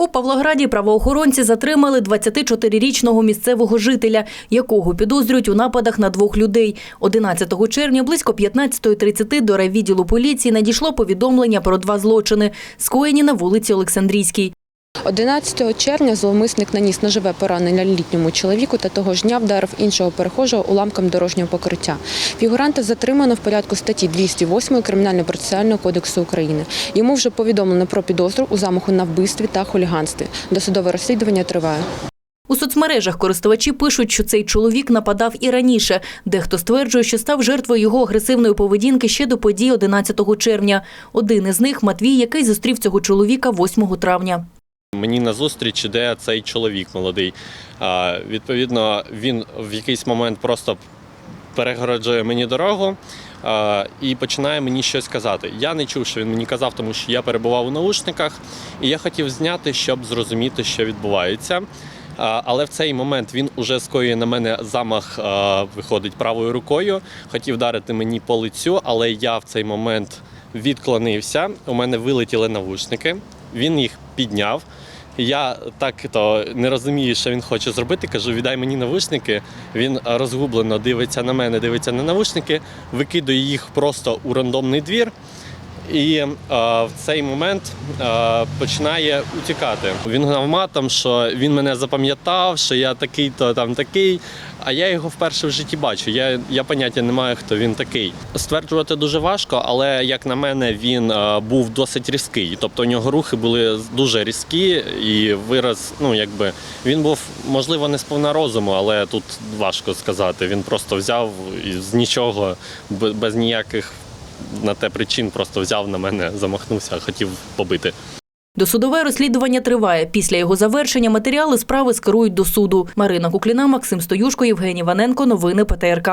У Павлограді правоохоронці затримали 24-річного місцевого жителя, якого підозрюють у нападах на двох людей. 11 червня близько 15.30 до райвідділу поліції надійшло повідомлення про два злочини, скоєні на вулиці Олександрійській. 11 червня зловмисник наніс ножове поранення літньому чоловіку та того ж дня вдарив іншого перехожого уламком дорожнього покриття. Фігуранта затримано в порядку статті 208 Кримінально-процесуального кодексу України. Йому вже повідомлено про підозру у замаху на вбивстві та хуліганстві. Досудове розслідування триває. У соцмережах користувачі пишуть, що цей чоловік нападав і раніше. Дехто стверджує, що став жертвою його агресивної поведінки ще до подій 11 червня. Один із них Матвій, який зустрів цього чоловіка 8 травня. Мені назустріч іде цей чоловік молодий. Відповідно, він в якийсь момент просто перегороджує мені дорогу і починає мені щось казати. Я не чув, що він мені казав, тому що я перебував у наушниках, і я хотів зняти, щоб зрозуміти, що відбувається. Але в цей момент він уже скоює на мене замах, виходить правою рукою. Хотів вдарити мені по лицю, але я в цей момент відклонився. У мене вилетіли навушники. Він їх підняв. Я так то не розумію, що він хоче зробити. Кажу, віддай мені навушники. Він розгублено дивиться на мене, дивиться на навушники, викидує їх просто у рандомний двір. І е, в цей момент е, починає утікати. Він гнав матом, що він мене запам'ятав, що я такий-то там такий. А я його вперше в житті бачу. Я, я поняття не маю, хто він такий. Стверджувати дуже важко, але як на мене, він е, був досить різкий. Тобто у нього рухи були дуже різкі, і вираз, ну якби він був можливо не сповна розуму, але тут важко сказати. Він просто взяв і з нічого, без ніяких на те причин, просто взяв на мене, замахнувся, хотів побити. Досудове розслідування триває. Після його завершення матеріали справи скерують до суду. Марина Кукліна, Максим Стоюшко, Євгеній Ваненко. Новини ПТРК.